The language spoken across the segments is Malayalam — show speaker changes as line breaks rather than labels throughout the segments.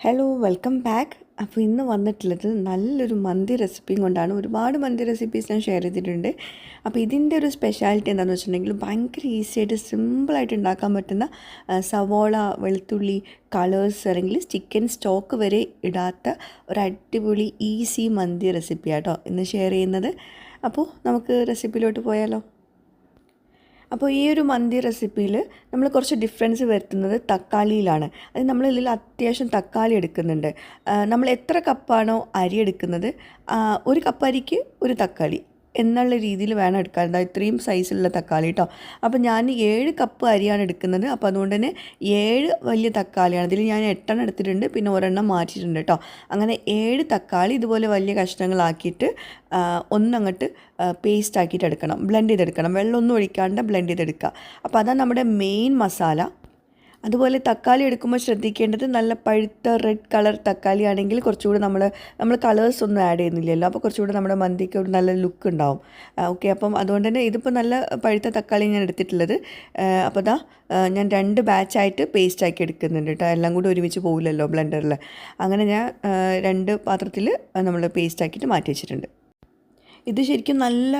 ഹലോ വെൽക്കം ബാക്ക് അപ്പോൾ ഇന്ന് വന്നിട്ടുള്ളത് നല്ലൊരു മന്തി റെസിപ്പിയും കൊണ്ടാണ്. ഒരുപാട് മന്തി റെസിപ്പീസ് ഞാൻ ഷെയർ ചെയ്തിട്ടുണ്ട്. അപ്പോൾ ഇതിന്റെ ഒരു സ്പെഷ്യാലിറ്റി എന്താണെന്ന് വെച്ചിട്ടുണ്ടെങ്കിൽ ഭയങ്കര ഈസി ആയിട്ട് സിമ്പിളായിട്ട് ഉണ്ടാക്കാൻ പറ്റുന്ന സവോള വെളുത്തുള്ളി കളേഴ്സ് അല്ലെങ്കിൽ ചിക്കൻ സ്റ്റോക്ക് വരെ ഇടാത്ത ഒരു അടിപൊളി ഈസി മന്തി റെസിപ്പിയാട്ടോ ഇന്ന് ഷെയർ ചെയ്യുന്നത്. അപ്പോൾ നമുക്ക് റെസിപ്പിയിലോട്ട് പോയാലോ? അപ്പോൾ ഈ ഒരു മന്തി റെസിപ്പിയിൽ നമ്മൾ കുറച്ച് ഡിഫറൻസ് വരുത്തുന്നത് തക്കാളിയിലാണ്. അത് നമ്മൾ ഇതിൽ അത്യാവശ്യം തക്കാളി എടുക്കുന്നുണ്ട്. നമ്മൾ എത്ര കപ്പാണോ അരി എടുക്കുന്നത്? ഒരു കപ്പ് അരിക്ക് ഒരു തക്കാളി. എന്നുള്ള രീതിയിൽ വേണം എടുക്കാൻ. എന്താ ഇത്രയും സൈസിലുള്ള തക്കാളി കേട്ടോ അപ്പോൾ ഞാൻ ഏഴ് കപ്പ് അരിയാണ് എടുക്കുന്നത്. അപ്പോൾ അതുകൊണ്ട് തന്നെ ഏഴ് വലിയ തക്കാളിയാണ്. ഇതിൽ ഞാൻ എട്ടെണ്ണം എടുത്തിട്ടുണ്ട്. പിന്നെ ഒരെണ്ണം മാറ്റിയിട്ടുണ്ട് കേട്ടോ അങ്ങനെ ഏഴ് തക്കാളി ഇതുപോലെ വലിയ കഷ്ണങ്ങളാക്കിയിട്ട് ഒന്നങ്ങോട്ട് പേസ്റ്റ് ആക്കിയിട്ട് എടുക്കണം. ബ്ലെൻഡ് ചെയ്തെടുക്കണം. വെള്ളമൊന്നും ഒഴിക്കാണ്ട് ബ്ലെൻഡ് ചെയ്തെടുക്കുക. അപ്പോൾ അതാണ് നമ്മുടെ മെയിൻ മസാല അതുപോലെ തക്കാളി എടുക്കുമ്പോൾ ശ്രദ്ധിക്കേണ്ടത് നല്ല പഴുത്ത റെഡ് കളർ തക്കാളി ആണെങ്കിൽ കുറച്ചുകൂടി നമ്മൾ നമ്മൾ കളേഴ്സ് ഒന്നും ആഡ് ചെയ്യുന്നില്ലല്ലോ. അപ്പോൾ കുറച്ചുകൂടി നമ്മുടെ മന്തിക്ക് ഒരു നല്ല ലുക്ക് ഉണ്ടാവും. ഓക്കെ അപ്പം അതുകൊണ്ട് തന്നെ ഇതിപ്പോൾ നല്ല പഴുത്ത തക്കാളി ഞാൻ എടുത്തിട്ടുള്ളത്. അപ്പോൾ ദാ ഞാൻ രണ്ട് ബാച്ചായിട്ട് പേസ്റ്റ് ആക്കി എടുക്കുന്നുണ്ട് കേട്ടോ. എല്ലാം കൂടി ഒരുമിച്ച് പോകില്ലല്ലോ ബ്ലെൻഡറിൽ അങ്ങനെ ഞാൻ രണ്ട് പാത്രത്തിൽ നമ്മൾ പേസ്റ്റ് ആക്കിയിട്ട് മാറ്റി വെച്ചിട്ടുണ്ട്. ഇത് ശരിക്കും നല്ല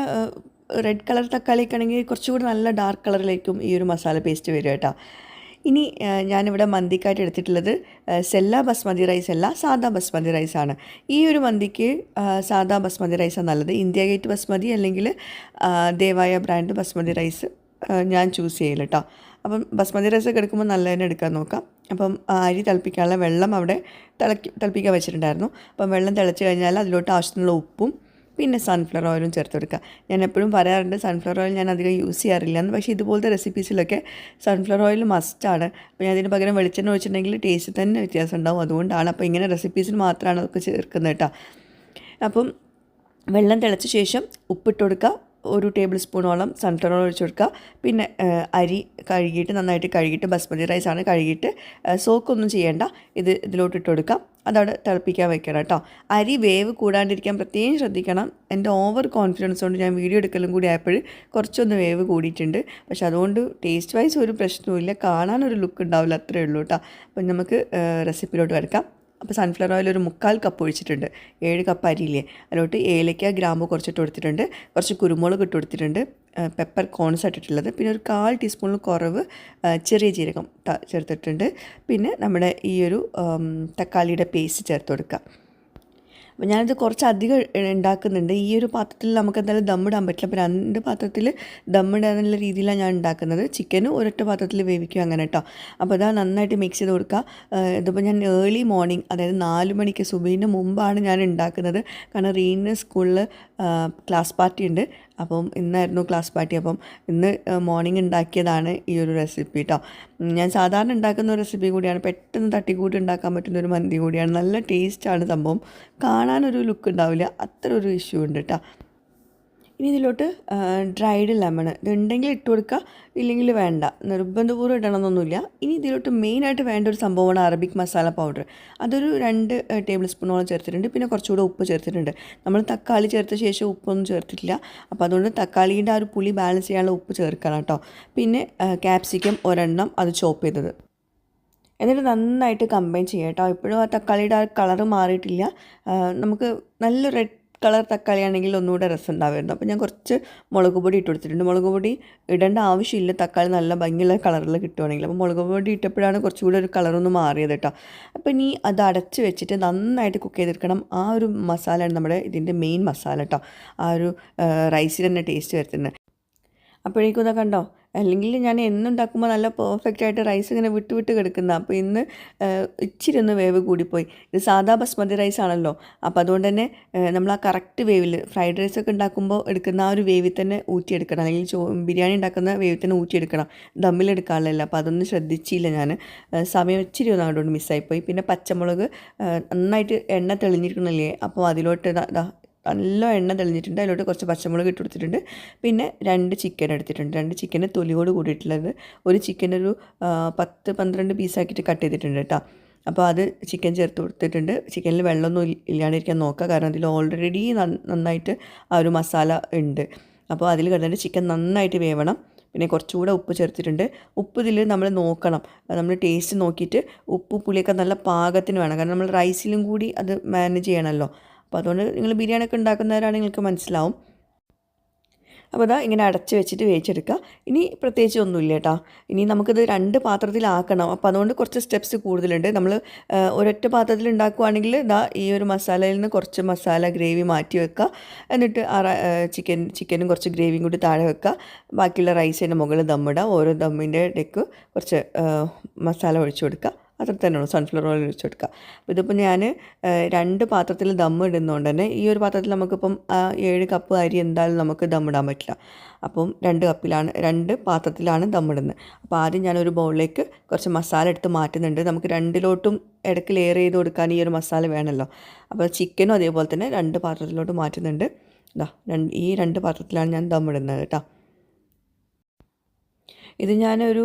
റെഡ് കളർ തക്കാളിയൊക്കെ ആണെങ്കിൽ കുറച്ചുകൂടി നല്ല ഡാർക്ക് കളറിലേക്കും ഈ ഒരു മസാല പേസ്റ്റ് വരും കേട്ടോ. ഇനി ഞാനിവിടെ മന്തിക്കായിട്ട് എടുത്തിട്ടുള്ളത് സെല്ല ബസ്മതി റൈസ് അല്ല സാദാ ബസ്മതി റൈസാണ് ഈ ഒരു മന്തിക്ക് സാധാ ബസ്മതി റൈസാണ് നല്ലത്. ഇന്ത്യ ഗേറ്റ് ബസ്മതി അല്ലെങ്കിൽ ദേവായ ബ്രാൻഡ് ബസ്മതി റൈസ് ഞാൻ ചൂസ് ചെയ്യില്ല കേട്ടോ അപ്പം ബസ്മതി റൈസ് ഒക്കെ എടുക്കുമ്പോൾ നല്ല തന്നെ എടുക്കാൻ നോക്കാം. അപ്പം അരി തിളപ്പിക്കാനുള്ള വെള്ളം അവിടെ തിളക്കി തിളപ്പിക്കാൻ വെച്ചിട്ടുണ്ടായിരുന്നു. അപ്പം വെള്ളം തിളച്ച് കഴിഞ്ഞാൽ അതിലോട്ട് ആവശ്യത്തിനുള്ള ഉപ്പും പിന്നെ സൺഫ്ലവർ ഓയിലും ചേർത്ത് കൊടുക്കുക. ഞാൻ എപ്പോഴും പറയാറുണ്ട് സൺഫ്ലവർ ഓയിൽ ഞാൻ അധികം യൂസ് ചെയ്യാറില്ല എന്ന് പക്ഷേ ഇതുപോലത്തെ റെസിപ്പീസിലൊക്കെ സൺഫ്ലവർ ഓയിൽ മസ്റ്റാണ് അപ്പോൾ ഞാൻ അതിന് പകരം വെളിച്ചെണ്ണ ഒഴിച്ചിട്ടുണ്ടെങ്കിൽ ടേസ്റ്റ് തന്നെ വ്യത്യാസം ഉണ്ടാവും. അതുകൊണ്ടാണ് അപ്പോൾ ഇങ്ങനെ റെസിപ്പീസിൽ മാത്രമാണ് അതൊക്കെ ചേർക്കുന്നത് കേട്ടോ. അപ്പം വെള്ളം തിളച്ച ശേഷം ഉപ്പിട്ട് കൊടുക്കുക. ഒരു ടേബിൾ സ്പൂണോളം സൺഫ്ലവർ ഓയിൽ ഒഴിച്ച് കൊടുക്കുക. പിന്നെ അരി കഴുകിയിട്ട് നന്നായിട്ട് കഴുകിയിട്ട് ബസ്മതി റൈസാണ് കഴുകിയിട്ട് സോക്ക് സോക്കൊന്നും ചെയ്യേണ്ട. ഇത് ഇതിലോട്ട് ഇട്ട് കൊടുക്കാം. അതവിടെ തിളപ്പിക്കാൻ വെക്കണം കേട്ടോ. അരി വേവ് കൂടാണ്ടിരിക്കാൻ പ്രത്യേകം ശ്രദ്ധിക്കണം. എന്റെ ഓവർ കോൺഫിഡൻസ് കൊണ്ട് ഞാൻ വീഡിയോ എടുക്കലും കൂടി ആയപ്പോൾ കുറച്ചൊന്ന് വേവ് കൂടിയിട്ടുണ്ട്. പക്ഷെ അതുകൊണ്ട് ടേസ്റ്റ് വൈസ് ഒരു പ്രശ്നവുമില്ല. കാണാനൊരു ലുക്ക് ഉണ്ടാവില്ല. അത്രയേ ഉള്ളൂ കേട്ടോ. അപ്പം നമുക്ക് റെസിപ്പിയിലോട്ട് കിടക്കാം അപ്പോൾ സൺഫ്ലവർ ഓയിൽ ഒരു മുക്കാൽ കപ്പ് ഒഴിച്ചിട്ടുണ്ട്. ഏഴ് കപ്പ് അരിയില്ലേ? അതിലോട്ട് ഏലയ്ക്ക ഗ്രാമ്പ് കുറച്ചിട്ട് കൊടുത്തിട്ടുണ്ട്. കുറച്ച് കുരുമുളക് ഇട്ട് കൊടുത്തിട്ടുണ്ട്. പെപ്പർ കോൺസ് ഇട്ടിട്ടുള്ളത്. പിന്നെ ഒരു കാൽ ടീസ്പൂണിൽ കുറവ് ചെറിയ ജീരകം ചേർത്തിട്ടുണ്ട്. പിന്നെ നമ്മുടെ ഈ ഒരു തക്കാളിയുടെ പേസ്റ്റ് ചേർത്ത് കൊടുക്കുക. അപ്പോൾ ഞാനിത് കുറച്ച് അധികം ഉണ്ടാക്കുന്നുണ്ട്. ഈ ഒരു പാത്രത്തിൽ നമുക്ക് എന്തായാലും ദമ്മിടാൻ പറ്റില്ല. അപ്പോൾ രണ്ട് പാത്രത്തിൽ ദമ്മിടാനുള്ള രീതിയിലാണ് ഞാൻ ഉണ്ടാക്കുന്നത്. ചിക്കനും ഒരൊറ്റ പാത്രത്തിൽ വേവിക്കും അങ്ങനെ കേട്ടോ അപ്പോൾ അതാ നന്നായിട്ട് മിക്സ് ചെയ്ത് കൊടുക്കുക. ഇതിപ്പോൾ ഞാൻ ഏർലി മോർണിംഗ് അതായത് നാല് മണിക്ക് സുബീന് മുമ്പാണ് ഞാൻ ഉണ്ടാക്കുന്നത്. കാരണം റീനിന് സ്കൂളിൽ ക്ലാസ് പാർട്ടി ഉണ്ട്. അപ്പം ഇന്നായിരുന്നു ക്ലാസ് പാർട്ടി അപ്പം ഇന്ന് മോർണിംഗ് ഉണ്ടാക്കിയതാണ് ഈ ഒരു റെസിപ്പി കേട്ടോ ഞാൻ സാധാരണ ഉണ്ടാക്കുന്ന റെസിപ്പി കൂടിയാണ്. പെട്ടെന്ന് തട്ടിക്കൂട്ടി ഉണ്ടാക്കാൻ പറ്റുന്ന ഒരു മന്തി കൂടിയാണ്. നല്ല ടേസ്റ്റാണ് സംഭവം. കാണാനൊരു ലുക്ക് ഉണ്ടാവില്ല. അത്ര ഒരു ഇഷ്യൂ ഉണ്ട് കേട്ടോ ഇനി ഇതിലോട്ട് ഡ്രൈഡ് ലെമൺ ഇതുണ്ടെങ്കിൽ ഇട്ട് കൊടുക്കുക ഇല്ലെങ്കിൽ വേണ്ട. നിർബന്ധപൂർവം ഇടണമെന്നൊന്നുമില്ല. ഇനി ഇതിലോട്ട് മെയിനായിട്ട് വേണ്ട ഒരു സംഭവമാണ് അറബിക് മസാല പൗഡർ അതൊരു രണ്ട് ടേബിൾ സ്പൂണോളം ചേർത്തിട്ടുണ്ട്. പിന്നെ കുറച്ചുകൂടെ ഉപ്പ് ചേർത്തിട്ടുണ്ട്. നമ്മൾ തക്കാളി ചേർത്ത ശേഷം ഉപ്പൊന്നും ചേർത്തിട്ടില്ല. അപ്പോൾ അതുകൊണ്ട് തക്കാളിന്റെ ആ ഒരു പുളി ബാലൻസ് ചെയ്യാനുള്ള ഉപ്പ് ചേർക്കണം കേട്ടോ. പിന്നെ ക്യാപ്സിക്കം ഒരെണ്ണം അത് ചോപ്പ് ചെയ്തത്. എന്നിട്ട് നന്നായിട്ട് കമ്പൈൻ ചെയ്യാം കേട്ടോ. ഇപ്പോഴും ആ തക്കാളിയുടെ ആ കളറ് മാറിയിട്ടില്ല. നമുക്ക് നല്ല റെഡ് കളർ തക്കാളി ആണെങ്കിൽ ഒന്നുകൂടെ രസം ഉണ്ടാവുമായിരുന്നു അപ്പോൾ ഞാൻ കുറച്ച് മുളക് പൊടി ഇട്ട് കൊടുത്തിട്ടുണ്ട്. മുളക് പൊടി ഇടേണ്ട ആവശ്യമില്ല. തക്കാളി നല്ല ഭംഗിയുള്ള കളറിൽ കിട്ടുവാണെങ്കിൽ. അപ്പോൾ മുളക് പൊടി ഇട്ടപ്പോഴാണ് കുറച്ചുകൂടെ ഒരു കളറൊന്ന് മാറിയത് കേട്ടോ. അപ്പോൾ ഇനി അത് അടച്ച് വെച്ചിട്ട് നന്നായിട്ട് കുക്ക് ചെയ്തെടുക്കണം. ആ ഒരു മസാലയാണ് നമ്മുടെ ഇതിന്റെ മെയിൻ മസാല കേട്ടോ. ആ ഒരു റൈസിൽ തന്നെ ടേസ്റ്റ് വരുത്തുന്നത്. അപ്പോഴേക്കും ഇതൊക്കെ കണ്ടോ? അല്ലെങ്കിൽ ഞാൻ എന്നുണ്ടാക്കുമ്പോൾ നല്ല പെർഫെക്റ്റ് ആയിട്ട് റൈസ് ഇങ്ങനെ വിട്ട് വിട്ട് കിടക്കുന്ന. അപ്പോൾ ഇന്ന് ഇച്ചിരി ഒന്ന് വേവ് കൂടിപ്പോയി. ഇത് സാധാ ബസ്മതി റൈസ് ആണല്ലോ. അപ്പോൾ അതുകൊണ്ട് തന്നെ നമ്മൾ ആ കറക്റ്റ് വേവിൽ ഫ്രൈഡ് റൈസ് ഒക്കെ ഉണ്ടാക്കുമ്പോൾ എടുക്കുന്ന ആ ഒരു വേവിൽ തന്നെ ഊറ്റിയെടുക്കണം. അല്ലെങ്കിൽ ചോ ബിരിയാണി ഉണ്ടാക്കുന്ന വേവിൽ തന്നെ ഊറ്റിയെടുക്കണം. ദമ്മിലെടുക്കാനുള്ളതല്ല അപ്പോൾ അതൊന്നും ശ്രദ്ധിച്ചില്ല ഞാൻ. സമയം ഇച്ചിരി ഒന്ന് അങ്ങോട്ട് മിസ്സായിപ്പോയി. പിന്നെ പച്ചമുളക് നന്നായിട്ട് എണ്ണ തെളിഞ്ഞിരിക്കണില്ലേ? അപ്പോൾ അതിലോട്ട് നല്ല എണ്ണ തെളിഞ്ഞിട്ടുണ്ട്. അതിലോട്ട് കുറച്ച് പച്ചമുളക് ഇട്ട് കൊടുത്തിട്ടുണ്ട്. പിന്നെ രണ്ട് ചിക്കൻ എടുത്തിട്ടുണ്ട്. രണ്ട് ചിക്കന് തൊലിയോട് കൂടിയിട്ടുള്ളത്. ഒരു ചിക്കൻ ഒരു പത്ത് പന്ത്രണ്ട് പീസാക്കിയിട്ട് കട്ട് ചെയ്തിട്ടുണ്ട് കേട്ടോ അപ്പോൾ അത് ചിക്കൻ ചേർത്ത് കൊടുത്തിട്ടുണ്ട്. ചിക്കനിൽ വെള്ളമൊന്നും ഇല്ല- ഇല്ലാണ്ടിരിക്കാൻ നോക്കുക. കാരണം അതിൽ ഓൾറെഡി നന്നായിട്ട് ആ ഒരു മസാല ഉണ്ട്. അപ്പോൾ അതിൽ കിടന്നിട്ട് ചിക്കൻ നന്നായിട്ട് വേവണം. പിന്നെ കുറച്ചുകൂടെ ഉപ്പ് ചേർത്തിട്ടുണ്ട്. ഉപ്പ് ഇതിൽ നമ്മൾ നോക്കണം. നമ്മൾ ടേസ്റ്റ് നോക്കിയിട്ട് ഉപ്പ് പുളിയൊക്കെ നല്ല പാകത്തിന് വേണം. കാരണം നമ്മൾ റൈസിലും കൂടി അത് മാനേജ് ചെയ്യണമല്ലോ അപ്പോൾ അതുകൊണ്ട് നിങ്ങൾ ബിരിയാണി ഒക്കെ ഉണ്ടാക്കുന്നവരാണെങ്കിൽ നിങ്ങൾക്ക് മനസ്സിലാവും. അപ്പോൾ അതാ ഇങ്ങനെ അടച്ച് വെച്ചിട്ട് വേവിച്ചെടുക്കുക. ഇനി പ്രത്യേകിച്ച് ഒന്നുമില്ല കേട്ടോ. ഇനി നമുക്കിത് രണ്ട് പാത്രത്തിലാക്കണം. അപ്പോൾ അതുകൊണ്ട് കുറച്ച് സ്റ്റെപ്സ് കൂടുതലുണ്ട്. നമ്മൾ ഒരൊറ്റ പാത്രത്തിൽ ഉണ്ടാക്കുവാണെങ്കിൽ ഇതാ ഈ ഒരു മസാലയിൽ നിന്ന് കുറച്ച് മസാല ഗ്രേവി മാറ്റി വെക്കുക. എന്നിട്ട് ചിക്കൻ ചിക്കനും കുറച്ച് ഗ്രേവിയും കൂടി താഴെ വെക്കുക. ബാക്കിയുള്ള റൈസിന്റെ മുകളിൽ ദമ്മിടുക. ഓരോ ദമ്മിന്റെ ഇടയ്ക്ക് കുറച്ച് മസാല ഒഴിച്ചു കൊടുക്കുക. അത്ര തന്നെയുള്ളൂ. സൺഫ്ലവർ ഓയിൽ ഒഴിച്ച് കൊടുക്കുക അപ്പോൾ ഇതിപ്പോൾ ഞാൻ രണ്ട് പാത്രത്തിൽ ദം ഇടുന്നതുകൊണ്ട് തന്നെ ഈ ഒരു പാത്രത്തിൽ നമുക്കിപ്പം ഏഴ് കപ്പ് അരി എന്തായാലും നമുക്ക് ദം ഇടാൻ പറ്റില്ല. അപ്പം രണ്ട് കപ്പിലാണ് രണ്ട് പാത്രത്തിലാണ് ദം ഇടുന്നത് അപ്പോൾ ആദ്യം ഞാനൊരു ബൗളിലേക്ക് കുറച്ച് മസാല എടുത്ത് മാറ്റുന്നുണ്ട്. നമുക്ക് രണ്ടിലോട്ടും ഇടയ്ക്ക് ലെയർ ചെയ്ത് കൊടുക്കാൻ ഈ ഒരു മസാല വേണമല്ലോ അപ്പോൾ ചിക്കനും അതേപോലെ തന്നെ രണ്ട് പാത്രത്തിലോട്ട് മാറ്റുന്നുണ്ട്. ഇതാ ഈ രണ്ട് പാത്രത്തിലാണ് ഞാൻ ദം ഇടുന്നത് കേട്ടോ. ഇത് ഞാനൊരു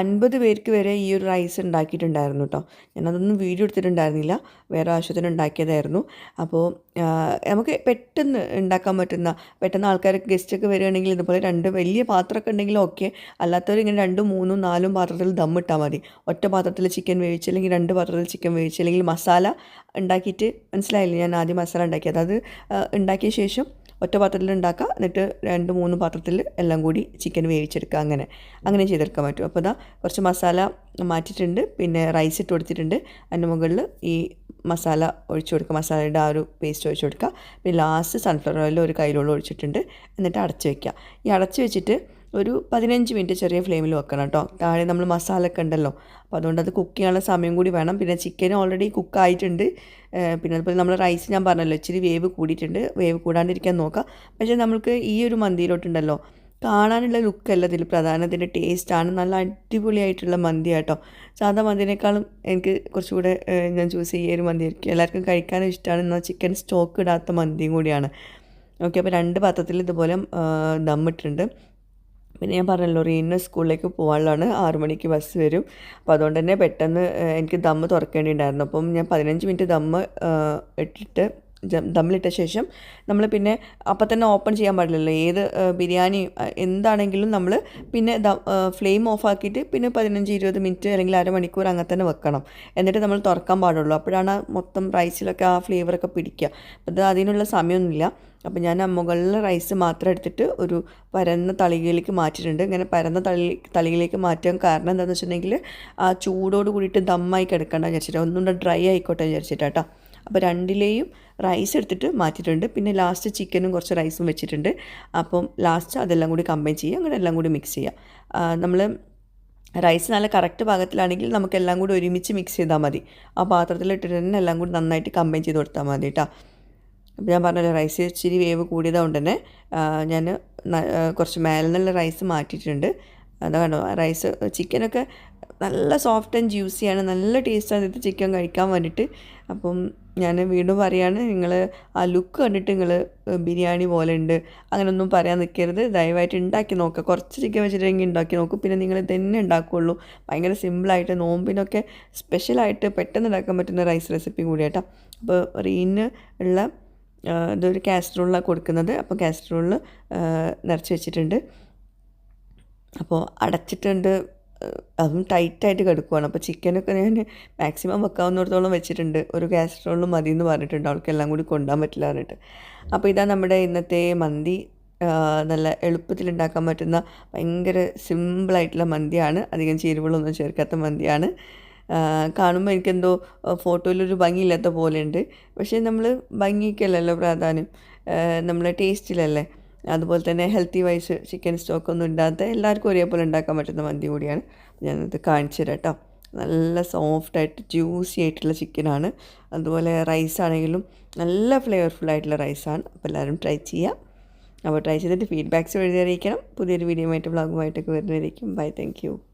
അൻപത് പേർക്ക് വരെ ഈ ഒരു റൈസ് ഉണ്ടാക്കിയിട്ടുണ്ടായിരുന്നു കേട്ടോ ഞാനതൊന്നും വീഡിയോ എടുത്തിട്ടുണ്ടായിരുന്നില്ല. വേറെ ആവശ്യത്തിന് ഉണ്ടാക്കിയതായിരുന്നു. അപ്പോൾ നമുക്ക് പെട്ടെന്ന് ഉണ്ടാക്കാൻ പറ്റുന്ന പെട്ടെന്ന് ആൾക്കാർക്ക് ഗസ്റ്റൊക്കെ വരികയാണെങ്കിൽ ഇതുപോലെ രണ്ട് വലിയ പാത്രമൊക്കെ ഉണ്ടെങ്കിൽ ഓക്കെ അല്ലാത്തവർ ഇങ്ങനെ രണ്ടും മൂന്നും നാലും പാത്രത്തിൽ ദം ഇട്ടാൽ മതി. ഒറ്റ പാത്രത്തിൽ ചിക്കൻ വേവിച്ചില്ലെങ്കിൽ രണ്ട് പാത്രത്തിൽ ചിക്കൻ വേവിച്ചില്ലെങ്കിൽ മസാല ഉണ്ടാക്കിയിട്ട് മനസ്സിലായില്ലേ? ഞാൻ ആദ്യം മസാല ഉണ്ടാക്കിയത്. അത് ഉണ്ടാക്കിയ ശേഷം ഒറ്റ പാത്രത്തിൽ ഉണ്ടാക്കുക. എന്നിട്ട് രണ്ട് മൂന്ന് പാത്രത്തിൽ എല്ലാം കൂടി ചിക്കൻ വേവിച്ചെടുക്കുക അങ്ങനെ. അങ്ങനെ ചെയ്തെടുക്കാൻ പറ്റും. അപ്പോൾ ഇതാ കുറച്ച് മസാല മാറ്റിയിട്ടുണ്ട്. പിന്നെ റൈസ് ഇട്ട് കൊടുത്തിട്ടുണ്ട്. അതിന്റെ മുകളിൽ ഈ മസാല ഒഴിച്ചു കൊടുക്കുക. മസാലയുടെ ആ ഒരു പേസ്റ്റ് ഒഴിച്ചു കൊടുക്കുക. പിന്നെ ലാസ്റ്റ് സൺഫ്ലവർ ഓയിൽ ഒരു കയ്യിലുള്ള ഒഴിച്ചിട്ടുണ്ട്. എന്നിട്ട് അടച്ച് വയ്ക്കുക ഈ അടച്ച് വെച്ചിട്ട് ഒരു പതിനഞ്ച് മിനിറ്റ് ചെറിയ ഫ്ലെയിമിൽ വെക്കണം കേട്ടോ. താഴെ നമ്മൾ മസാല ഒക്കെ ഉണ്ടല്ലോ. അപ്പോൾ അതുകൊണ്ട് അത് കുക്ക് ചെയ്യാനുള്ള സമയം കൂടി വേണം. പിന്നെ ചിക്കൻ ഓൾറെഡി കുക്ക് ആയിട്ടുണ്ട്. പിന്നെ അതുപോലെ നമ്മൾ റൈസ് ഞാൻ പറഞ്ഞല്ലോ ഇച്ചിരി വേവ് കൂടിയിട്ടുണ്ട്. വേവ് കൂടാണ്ടിരിക്കാൻ നോക്കാം. പക്ഷേ നമുക്ക് ഈ ഒരു മന്തിയിലോട്ടുണ്ടല്ലോ കാണാനുള്ള ലുക്കല്ല ഇതിൽ പ്രധാനം. ഇതിന്റെ ടേസ്റ്റാണ് നല്ല അടിപൊളിയായിട്ടുള്ള മന്തി കേട്ടോ. സാധാ മന്തിനേക്കാളും എനിക്ക് കുറച്ചുകൂടെ ഞാൻ ചൂസ് ചെയ്യുക ഒരു മന്തി ആയിരിക്കും. എല്ലാവർക്കും കഴിക്കാനും ഇഷ്ടമാണ് എന്നാൽ ചിക്കൻ സ്റ്റോക്ക് ഇടാത്ത മന്തിയും കൂടിയാണ്. ഓക്കെ അപ്പോൾ രണ്ട് പാത്രത്തിൽ ഇതുപോലെ ദമ്മിട്ടുണ്ട് പിന്നെ ഞാൻ പറഞ്ഞല്ലോ റീനിന് സ്കൂളിലേക്ക് പോകാനുള്ളതാണ്. ആറു മണിക്ക് ബസ് വരും. അപ്പോൾ അതുകൊണ്ട് തന്നെ പെട്ടെന്ന് എനിക്ക് ദമ്മ് തുറക്കേണ്ടിണ്ടായിരുന്നു. അപ്പം ഞാൻ പതിനഞ്ച് മിനിറ്റ് ദമ്മ് ഇട്ടിട്ട് ദമ്മിലിട്ട ശേഷം നമ്മൾ പിന്നെ അപ്പം തന്നെ ഓപ്പൺ ചെയ്യാൻ പാടില്ലല്ലോ. ഏത് ബിരിയാണി എന്താണെങ്കിലും നമ്മൾ പിന്നെ ഫ്ലെയിം ഓഫ് ആക്കിയിട്ട് പിന്നെ പതിനഞ്ച് ഇരുപത് മിനിറ്റ് അല്ലെങ്കിൽ അരമണിക്കൂർ അങ്ങനെ തന്നെ വെക്കണം. എന്നിട്ട് നമ്മൾ തുറക്കാൻ പാടുള്ളൂ. അപ്പോഴാണ് മൊത്തം റൈസിലൊക്കെ ആ ഫ്ലേവറൊക്കെ പിടിക്കുക അത് അതിനുള്ള സമയമൊന്നുമില്ല. അപ്പം ഞാൻ മുകളിൽ റൈസ് മാത്രം എടുത്തിട്ട് ഒരു പരന്ന തളികയിലേക്ക് മാറ്റിയിട്ടുണ്ട്. ഇങ്ങനെ പരന്ന തളി തളികയിലേക്ക് മാറ്റാൻ കാരണം എന്താണെന്ന് വെച്ചിട്ടുണ്ടെങ്കിൽ ആ ചൂടോട് കൂടിയിട്ട് ദമ്മായി കിടക്കണ്ട വിചാരിച്ചിട്ട്. ഒന്നുകൂടെ ഡ്രൈ ആയിക്കോട്ടെ വിചാരിച്ചിട്ടാട്ടോ അപ്പോൾ രണ്ടിലെയും റൈസ് എടുത്തിട്ട് മാറ്റിയിട്ടുണ്ട്. പിന്നെ ലാസ്റ്റ് ചിക്കനും കുറച്ച് റൈസും വെച്ചിട്ടുണ്ട്. അപ്പം ലാസ്റ്റ് അതെല്ലാം കൂടി കമ്പൈൻ ചെയ്യുക. അങ്ങനെ എല്ലാം കൂടി മിക്സ് ചെയ്യുക. നമ്മൾ റൈസ് നല്ല കറക്റ്റ് പാകത്തിലാണെങ്കിൽ നമുക്ക് എല്ലാം കൂടി ഒരുമിച്ച് മിക്സ് ചെയ്താൽ മതി. ആ പാത്രത്തിൽ ഇട്ടിട്ട് തന്നെ എല്ലാം കൂടി നന്നായിട്ട് കമ്പൈൻ ചെയ്ത് കൊടുത്താൽ മതി കേട്ടോ. അപ്പോൾ ഞാൻ പറഞ്ഞല്ലോ റൈസ് ഇച്ചിരി വേവ് കൂടിയതുകൊണ്ട് തന്നെ ഞാൻ കുറച്ച് മേലെ നിന്നുള്ള റൈസ് മാറ്റിയിട്ടുണ്ട്. അതാണ് റൈസ് ചിക്കനൊക്കെ നല്ല സോഫ്റ്റ് ആൻഡ് ജ്യൂസിയാണ് നല്ല ടേസ്റ്റാണ് ഇത് ചിക്കൻ കഴിക്കാൻ വേണ്ടിയിട്ട്. അപ്പം ഞാൻ വീണ്ടും പറയാണ് നിങ്ങൾ ആ ലുക്ക് കണ്ടിട്ട് നിങ്ങൾ ബിരിയാണി പോലെ ഉണ്ട്. അങ്ങനെയൊന്നും പറയാൻ നിൽക്കരുത് ദയവായിട്ട് ഉണ്ടാക്കി നോക്കുക കുറച്ച് ചിക്കൻ വെച്ചിട്ടെങ്കിൽ ഉണ്ടാക്കി നോക്കും. പിന്നെ നിങ്ങൾ തന്നെ ഉണ്ടാക്കുകയുള്ളൂ ഭയങ്കര സിമ്പിളായിട്ട് നോമ്പിനൊക്കെ സ്പെഷ്യലായിട്ട് പെട്ടെന്ന് ഉണ്ടാക്കാൻ പറ്റുന്ന റൈസ് റെസിപ്പി കൂടിയാട്ടോ അപ്പോൾ റീന് ഉള്ള ഇതൊരു കാസ്ട്രോളിലാണ് കൊടുക്കുന്നത്. അപ്പോൾ കാസ്ട്രോളിൽ നിറച്ച് വെച്ചിട്ടുണ്ട്. അപ്പോൾ അടച്ചിട്ടുണ്ട്. അതും ടൈറ്റായിട്ട് കിടക്കുവാണ്. അപ്പോൾ ചിക്കനൊക്കെ ഞാൻ മാക്സിമം വെക്കാവുന്നിടത്തോളം വെച്ചിട്ടുണ്ട്. ഒരു കാസ്ട്രോളിൽ മതി എന്ന് പറഞ്ഞിട്ടുണ്ട്. അവൾക്ക് എല്ലാം കൂടി കൊണ്ടുപോകാൻ പറ്റില്ല പറഞ്ഞിട്ട്. അപ്പോൾ ഇതാ നമ്മുടെ ഇന്നത്തെ മന്തി. നല്ല എളുപ്പത്തിൽ ഉണ്ടാക്കാൻ പറ്റുന്ന ഭയങ്കര സിമ്പിളായിട്ടുള്ള മന്തിയാണ്. അധികം ചേരുവകളൊന്നും ചേർക്കാത്ത മന്തിയാണ്. കാണുമ്പോൾ എനിക്കെന്തോ ഫോട്ടോയിലൊരു ഭംഗിയില്ലാത്ത പോലെയുണ്ട് പക്ഷേ നമ്മൾ ഭംഗിക്കല്ലല്ലോ പ്രാധാന്യം. നമ്മളെ ടേസ്റ്റിലല്ലേ അതുപോലെ തന്നെ ഹെൽത്തി വൈസ് ചിക്കൻ സ്റ്റോക്കൊന്നും ഇല്ലാത്ത എല്ലാവർക്കും ഒരേപോലെ ഉണ്ടാക്കാൻ പറ്റുന്ന മന്തി കൂടിയാണ്. ഞാനത് കാണിച്ചു തരാം കേട്ടോ നല്ല സോഫ്റ്റായിട്ട് ജ്യൂസി ആയിട്ടുള്ള ചിക്കനാണ് അതുപോലെ റൈസ് ആണെങ്കിലും നല്ല ഫ്ലേവർഫുൾ ആയിട്ടുള്ള റൈസാണ് അപ്പോൾ എല്ലാവരും ട്രൈ ചെയ്യാം. അപ്പോൾ ട്രൈ ചെയ്തിട്ട് ഫീഡ്ബാക്ക്സ് എഴുതി അറിയിക്കണം. പുതിയൊരു വീഡിയോ ആയിട്ട് വ്ളോഗുമായിട്ടൊക്കെ വരുന്നതായിരിക്കും ബൈ താങ്ക്